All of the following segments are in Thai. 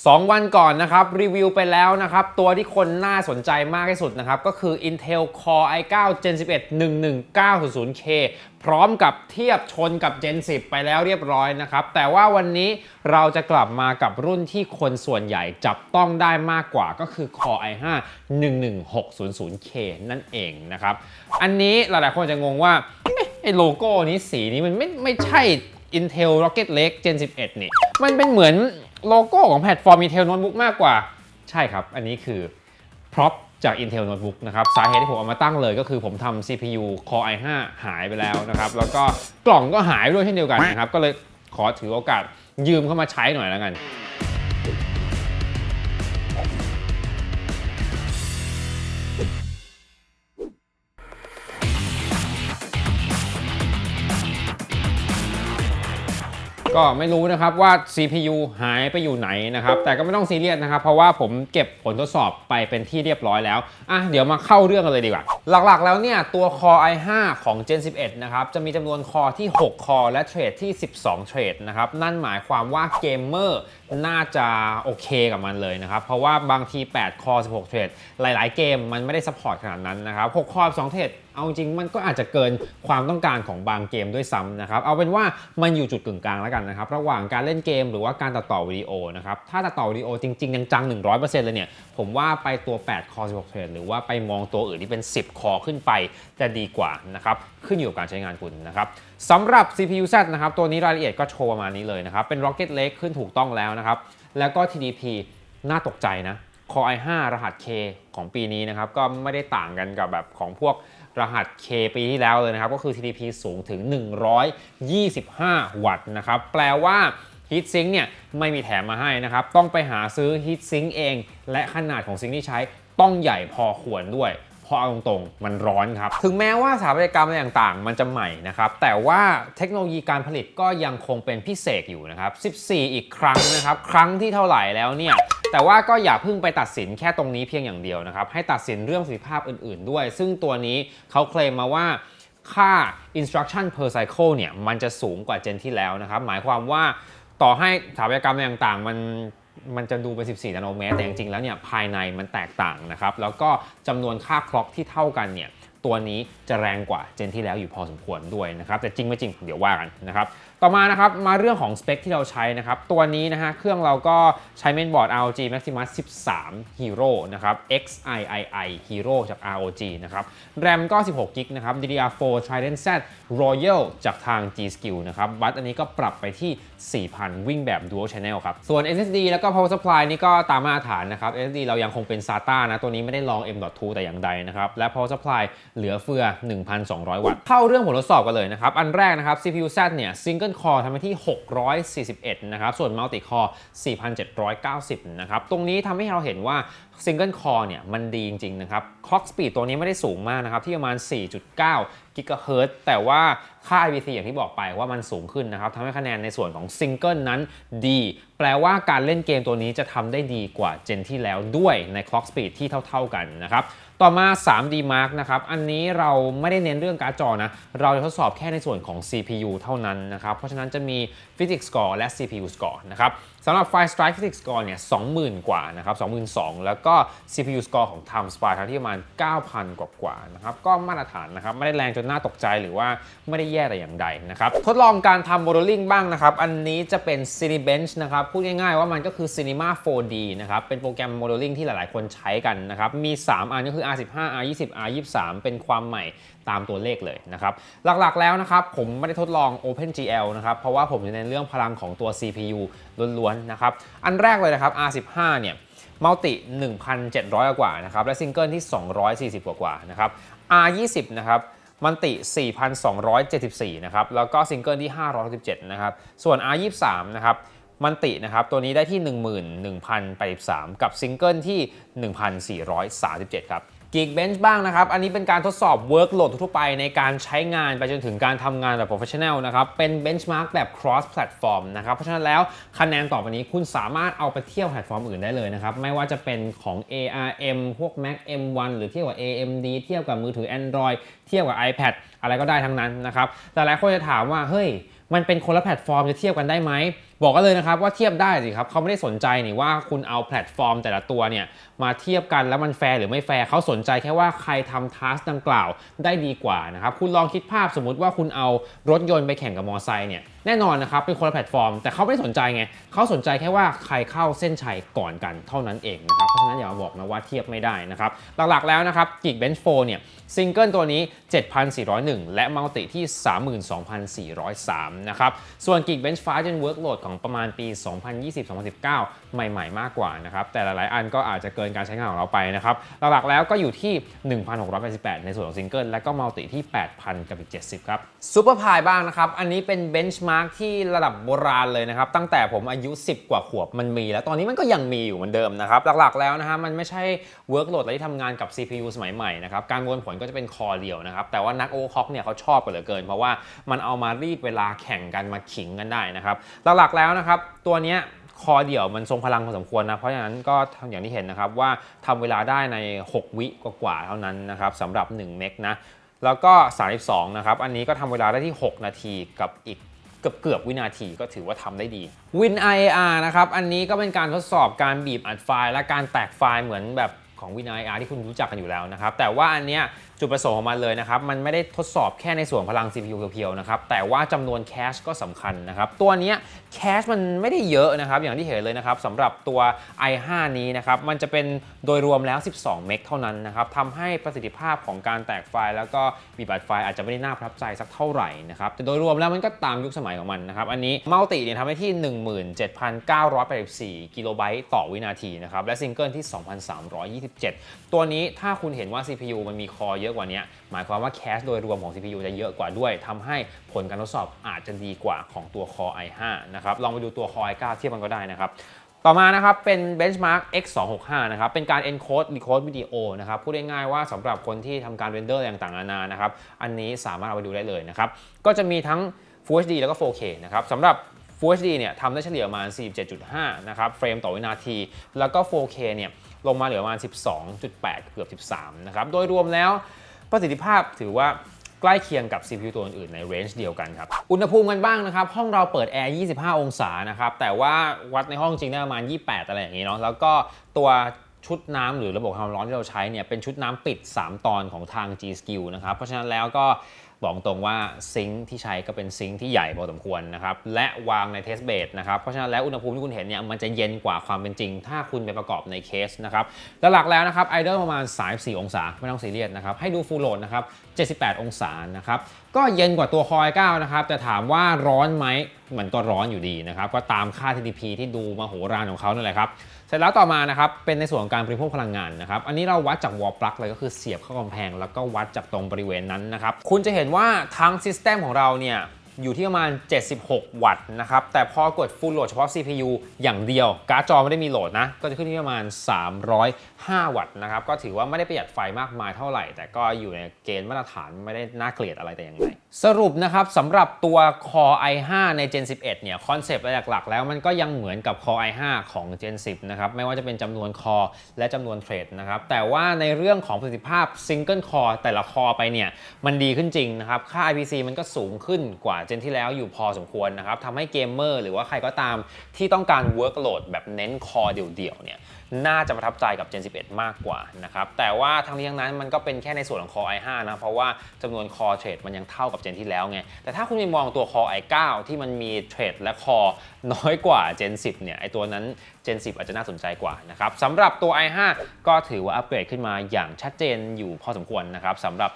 2 วันก่อนนะครับ รีวิวไปแล้วนะครับ ตัวที่คนน่าสนใจมากที่สุดนะครับ ก็คือ Intel Core i9 Gen 11 11900K พร้อมกับเทียบชนกับ Gen 10 ไปแล้วเรียบร้อยนะครับ แต่ว่าวันนี้เราจะกลับมากับรุ่นที่คนส่วนใหญ่จับต้องได้มากกว่าก็คือ Core i5 11600K นั่นเองนะครับ อันนี้หลายๆคนจะงงว่าไอ้โลโก้นี้สีนี้มันไม่ไม่ใช่ Intel Rocket Lake Gen 11 นี่ มันเป็นเหมือน โลโก้ของแพลตฟอร์ม Intel Notebook มากกว่า ใช่ครับ อันนี้คือพร็อพจาก Intel Notebook นะครับ สาเหตุที่ผมเอามาตั้งเลยก็คือผมทำ CPU Core i5 หายไปแล้วนะครับ แล้วก็กล่องก็หายด้วยเช่นเดียวกันนะครับ ก็เลยขอถือโอกาสยืมเข้ามาใช้หน่อยแล้วกัน ก็ไม่รู้นะครับว่า CPU หายไปอยู่ไหนนะครับ แต่ก็ไม่ต้องซีเรียสนะครับ เพราะว่าผมเก็บผลทดสอบไปเป็นที่เรียบร้อยแล้ว อะ เดี๋ยวมาเข้าเรื่องกันเลยดีกว่า หลักๆ แล้วเนี่ย ตัว Core i5 ของ Gen 11 นะครับ จะมีจำนวนคอที่ 6 คอและเทรดที่ 12 เทรดนะครับ นั่นหมายความว่าเกมเมอร์น่าจะโอเคกับมันเลยนะครับ เพราะว่าบางที 8 คอ 16 เทรดหลาย ๆ เกมมันไม่ได้ซัพพอร์ตขนาดนั้นนะครับ 6 คอ2เทรด เอาจริงมันก็อาจจะเกินความต้องการของบางเกมด้วยซ้ำนะครับ เอาเป็นว่ามันอยู่จุดกึ่งกลางแล้วกันนะครับ ระหว่างการเล่นเกมหรือว่าการตัดต่อวิดีโอนะครับ ถ้าตัดต่อวิดีโอจริง ๆ จังๆ 100%เลยเนี่ย ผมว่าไปตัว 8 คอ16เทรดหรือว่าไปมองตัวอื่นที่เป็น 10 คอขึ้นไปจะดีกว่านะครับ ขึ้นอยู่กับการใช้งานคุณนะครับสำหรับ CPU Z นะครับ ตัวนี้รายละเอียดก็โชว์ประมาณนี้เลยนะครับ เป็น Rocket Lake ขึ้นถูกต้องแล้วนะครับ แล้วก็ TDP น่าตกใจนะ Core i5 รหัส K ของปีนี้นะครับ ก็ไม่ได้ต่างกันกับแบบของพวก รหัส K ปีที่แล้วเลยนะครับ ก็คือ TDP สูงถึง 125 วัตต์นะครับ แปลว่าฮีทซิงเนี่ยไม่มีแถมมาให้นะครับ ต้องไปหาซื้อฮีทซิงเอง และขนาดของซิงค์ที่ใช้ต้องใหญ่พอควรด้วย ราะเอาตรงๆ มันร้อนครับ ถึงแม้ว่าสถาปัตยกรรมอะไรต่างๆ มันจะใหม่นะครับ แต่ว่าเทคโนโลยีการผลิตก็ยังคงเป็นพิเศษอยู่นะครับ 14 อีกครั้งนะครับ ครั้งที่เท่าไหร่แล้วเนี่ย แต่ว่าก็อย่าเพิ่งไปตัดสินแค่ตรงนี้เพียงอย่างเดียวนะครับ ให้ตัดสินเรื่องประสิทธิภาพอื่นๆ ด้วย ซึ่งตัวนี้เขาเคลมมาว่าค่า instruction per cycle เนี่ย มันจะสูงกว่าเจนที่แล้วนะครับ หมายความว่าต่อให้สถาปัตยกรรมอะไรต่างๆ มัน มันจะดูเป็น 14 นาโนเมตร แต่จริงๆ แล้วเนี่ยภายในมันแตกต่างนะครับ แล้วก็จำนวนค่าคล็อกที่เท่ากันเนี่ย ตัวนี้จะแรงกว่าเจนที่แล้วอยู่พอสมควรด้วยนะครับ แต่จริงไม่จริงเดี๋ยวว่ากันนะครับ ต่อมานะครับมาเรื่องของสเปคที่เราใช้นะครับ ตัวนี้นะฮะเครื่องเราก็ใช้เมนบอร์ด ROG Maximus 13 Hero นะครับ XIII Hero จาก ROG นะครับ RAM ก็ 16 g b นะครับ DDR4 Trident Z Royal จากทาง G Skill นะครับบัตอันนี้ก็ปรับไปที่ 4,000 วิ่งแบบ Dual Channel ครับ ส่วน SSD แล้วก็ Power Supply นี่ก็ตามมาตรฐานนะครับ SSD เรายังคงเป็น SATA นะตัวนี้ไม่ได้ลอง M.2 แต่อย่างใดนะครับและ Power Supply เหลือเฟือ 1,200 วัตต์ เข้าเรื่องผลทดสอบกันเลยนะครับ อันแรกนะครับ CPU Z เนี่ย Single Core ทำไปที่ 641 นะครับ ส่วน Multi Core 4,790 นะครับ ตรงนี้ทำให้เราเห็นว่า Single Core เนี่ย มันดีจริง ๆ นะครับ Clock Speed ตัวนี้ไม่ได้สูงมากนะครับ ที่ประมาณ 4.9 กิกะเฮิรตแต่ว่าค่า IPC อย่างที่บอกไปว่ามันสูงขึ้นนะครับทำให้คะแนนในส่วนของซิงเกิลนั้นดี แปลว่าการเล่นเกมตัวนี้จะทำได้ดีกว่าเจนที่แล้วด้วยใน Clock Speed ที่เท่า ๆกันนะครับต่อมา 3D Mark นะครับ อันนี้เราไม่ได้เน้นเรื่องการ์ดจอนะ เราจะทดสอบแค่ในส่วนของ CPU เท่านั้นนะครับ เพราะฉะนั้นจะมี Physics Score และ CPU Score นะครับ สำหรับ f i Strike Physics Score เนี่ย20,000 กว่านะครับ22,000 แล้วก็ CPU Score ของ Time Spy ที่ประมาณ 9,000 กว่ากว่านะครับก็มาตรฐานนะครับไม่ได้แรงจนน่าตกใจหรือว่าไม่ได้แย่แต่อย่างใดนะครับทดลองการทำ modeling บ้างนะครับอันนี้จะเป็น Cinebench นะครับพูดง่ายๆว่ามันก็คือ Cinema 4D นะครับเป็นโปรแกรม modeling ที่หลายๆ คนใช้กันนะครับมี 3 อันก็คือ R15 R20 R23 เป็นความใหม่ตามตัวเลขเลยนะครับหลักๆแล้วนะครับผมไม่ได้ทดลอง OpenGL นะครับเพราะว่าผมจะเน้นเรื่องพลังของตัว CPU ล้วนๆนะครับ อันแรกเลยนะครับ R15 เนี่ยมัลติ 1,700 กว่านะครับ และซิงเกิลที่ 240 กว่ากว่านะครับ R20 นะครับมันติ 4,274 นะครับ แล้วก็ซิงเกิลที่567นะครับ ส่วน R23 นะครับ มันตินะครับ ตัวนี้ได้ที่ 11,083 กับซิงเกิลที่ 1,437 ครับ Geekbench บ้างนะครับ อันนี้เป็นการทดสอบ workload ทั่วไปในการใช้งานไปจนถึงการทำงานแบบ professional นะครับ เป็น benchmark แบบ cross platform นะครับ เพราะฉะนั้นแล้วคะแนนต่อไปนี้คุณสามารถเอาไปเทียบแพลตฟอร์มอื่นได้เลยนะครับ ไม่ว่าจะเป็นของ ARM พวก Mac M1 หรือเทียบกับ AMD เทียบกับมือถือ Android เทียบกับ iPad อะไรก็ได้ทั้งนั้นนะครับ แต่หลายคนจะถามว่า เฮ้ย มันเป็นคนละแพลตฟอร์มจะเทียบกันได้ไหมบอกกันเลยนะครับว่าเทียบได้สิครับเขาไม่ได้สนใจนี่ว่าคุณเอาแพลตฟอร์มแต่ละตัวเนี่ยมาเทียบกันแล้วมันแฟร์หรือไม่แฟร์เขาสนใจแค่ว่าใครทำทัสดังกล่าวได้ดีกว่านะครับคุณลองคิดภาพสมมุติว่าคุณเอารถยนต์ไปแข่งกับมอเตอร์ไซค์เนี่ยแน่นอนนะครับเป็นคนละแพลตฟอร์ม แต่เขาไม่สนใจไงเขาสนใจแค่ว่าใครเข้าเส้นชัยก่อนกันเท่านั้นเองนะครับเพราะฉะนั้นอย่ามาบอกนะว่าเทียบไม่ได้นะครับหลักๆแล้วนะครับ Geekbench 4เนี่ยซิงเกิลตัวนี้ 7,401 และมัลติที่ 32,403นะครับส่วน Geekbench 5 Gen Workload ของประมาณปี 2020-2019 ใหม่ๆ มากกว่านะครับ แต่หลายๆ อันก็อาจจะเกินการใช้งานของเราไปนะครับ หลักๆ แล้วก็อยู่ที่ 1,688 ในส่วนของซิงเกิล และก็มัลติที่ 8,000 กับอีก 70 ครับซูเปอร์พายบ้างนะครับ อันนี้เป็นเบนช์มาร์กที่ระดับโบราณเลยนะครับ ตั้งแต่ผมอายุ 10 กว่าขวบมันมี แล้วตอนนี้มันก็ยังมีอยู่เหมือนเดิมนะครับ หลักๆ แล้วนะฮะมันไม่ใช่ workload อะไรที่ทำงานกับ CPU สมัยใหม่นะครับ การวลผลก็จะเป็นคอเดียวนะครับ แต่ว่านักโอคอกเนี่ยเขาชอบกันเหลือเกิน เพราะว่ามันเอามารีดเวลาแข่งกันมาขิงกันได้นะครับ หลักแล้วนะครับ ตัวนี้คอเดี่ยวมันทรงพลังพอสมควรนะ เพราะฉะนั้นก็ทำอย่างที่เห็นนะครับว่าทำเวลาได้ใน 6 วิกว่าๆเท่านั้นนะครับสำหรับ 1 เมกนะ แล้วก็ 32 นะครับ อันนี้ก็ทำเวลาได้ที่ 6 นาทีกับอีกเกือบเกือบวินาทีก็ถือว่าทำได้ดี Win IR นะครับ อันนี้ก็เป็นการทดสอบการบีบอัดไฟล์ และการแตกไฟล์เหมือนแบบของ Win IR ที่คุณรู้จักกันอยู่แล้วนะครับ แต่ว่าอันเนี้ย จุดประสงค์ของมันเลยนะครับ มันไม่ได้ทดสอบแค่ในส่วนพลัง CPU เพียวๆนะครับ แต่ว่าจำนวนแคชก็สำคัญนะครับ ตัวนี้แคชมันไม่ได้เยอะนะครับ อย่างที่เห็นเลยนะครับสำหรับตัว i5 นี้นะครับ มันจะเป็นโดยรวมแล้ว 12 เมกเท่านั้นนะครับทำให้ประสิทธิภาพของการแตกไฟล์ แล้วก็มีบัตรไฟล์อาจจะไม่ได้น่าประทับใจสักเท่าไหร่นะครับ แต่โดยรวมแล้วมันก็ตามยุคสมัยของมันนะครับ อันนี้มัลติเนี่ยทำให้ที่ 17,984 กิโลไบต์ต่อวินาทีนะครับ และซิงเกิลที่ 2,327 ตัวนี้ถ้าคุณเห็นว่า CPU มันมีคอเยอะกว่านี้หมายความว่าแคชโดยรวมของ CPU จะเยอะกว่าด้วยทำให้ผลการทดสอบอาจจะดีกว่าของตัว Core i5 นะครับลองไปดูตัว Core i9 เทียบกันก็ได้นะครับต่อมานะครับเป็น Benchmark X265 นะครับเป็นการ encode decode วิดีโอนะครับพูดง่ายๆว่าสำหรับคนที่ทำการเรนเดอร์ต่างๆนานานะครับอันนี้สามารถเอาไปดูได้เลยนะครับก็จะมีทั้ง Full HD แล้วก็ 4K นะครับสำหรับ Full HD เนี่ยทำได้เฉลี่ยประมาณ47.5 นะครับเฟรมต่อวินาที แล้วก็ 4K เนี่ย ลงมาเหลือประมาณ 12.8 เกือบ 13 นะครับ โดยรวมแล้วประสิทธิภาพถือว่าใกล้เคียงกับ CPU ตัวอื่นในเรนจ์เดียวกันครับ อุณหภูมิกันบ้างนะครับ ห้องเราเปิดแอร์ 25 องศานะครับ แต่ว่าวัดในห้องจริงได้ประมาณ 28 อะไรอย่างนี้เนาะ แล้วก็ตัวชุดน้ำหรือระบบความร้อนที่เราใช้เนี่ยเป็นชุดน้ำปิด 3 ตอนของทาง G Skill นะครับ เพราะฉะนั้นแล้วก็ บอกตรงว่าซิงค์ที่ใช้ก็เป็นซิงค์ที่ใหญ่พอสมควรนะครับ และวางในเทสเบดนะครับ เพราะฉะนั้นแล้วอุณหภูมิที่คุณเห็นเนี่ยมันจะเย็นกว่าความเป็นจริง ถ้าคุณไปประกอบในเคสนะครับแล้วหลักแล้วนะครับไอดอลประมาณ 34 องศา ไม่ต้องซีเรียสนะครับ ให้ดูฟูลโหลดนะครับ 78 องศานะครับ ก็เย็นกว่าตัวคอย 9 นะครับ แต่ถามว่าร้อนไหมมันก็ร้อนอยู่ดีนะครับ ก็ตามค่า TDP ที่ดูมาโหฬารของเขานั่นแหละครับ สร็จแล้วต่อมานะครับเป็นในส่วนของการบริโภคพลังงานนะครับอันนี้เราวัดจากวอลปลั๊กเลยก็คือเสียบเข้ากำแพง แล้วก็วัดจากตรงบริเวณนั้นนะครับคุณจะเห็นว่าทั้งซิสเต็มของเราเนี่ยอยู่ที่ประมาณ 76 วัตต์นะครับแต่พอกด full load เฉพาะ CPU อย่างเดียว การ์ดจอไม่ได้มีโหลดนะ ก็จะขึ้นที่ประมาณ 305 วัตต์นะครับก็ถือว่าไม่ได้ประหยัดไฟมากมายเท่าไหร่ แต่ก็อยู่ในเกณฑ์มาตรฐานไม่ได้น่าเกลียดอะไรแต่อย่างไร สรุปนะครับสำหรับตัว Core i5 ใน Gen 11 เนี่ยคอนเซปต์หลักๆ แล้วมันก็ยังเหมือนกับ Core i5 ของ Gen 10 นะครับ ไม่ว่าจะเป็นจำนวนคอและจำนวนเทรดนะครับ แต่ว่าในเรื่องของประสิทธิภาพ Single Core แต่ละคอไปเนี่ย มันดีขึ้นจริงนะครับ ค่า IPC มันก็สูงขึ้นกว่าเจนที่แล้วอยู่พอสมควรนะครับทำให้เกมเมอร์หรือว่าใครก็ตามที่ต้องการ workload แบบเน้นคอเดี่ยวๆ เนี่ยน่าจะประทับใจกับ Gen 11 มากกว่านะครับแต่ว่าทั้งนี้ทั้งนั้นมันก็เป็นแค่ในส่วนของ Core i5 นะเพราะว่าจำนวน Core เทรดมันยังเท่ากับเจนที่แล้วไง แต่ถ้าคุณไปมองตัว Core i9 ที่มันมีเทรดและคอน้อยกว่า Gen 10 เนี่ย ไอตัวนั้น Gen 10 อาจจะน่าสนใจกว่านะครับสำหรับตัว i5 ก็ถือว่าอัปเกรดขึ้นมาอย่างชัดเจนอยู่พอสมควรนะครับสำหรับ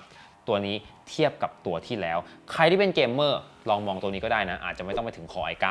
ตัวนี้เทียบกับตัวที่แล้ว ใครที่เป็นเกมเมอร์ลองมองตัวนี้ก็ได้นะ อาจจะไม่ต้องไปถึง Core i9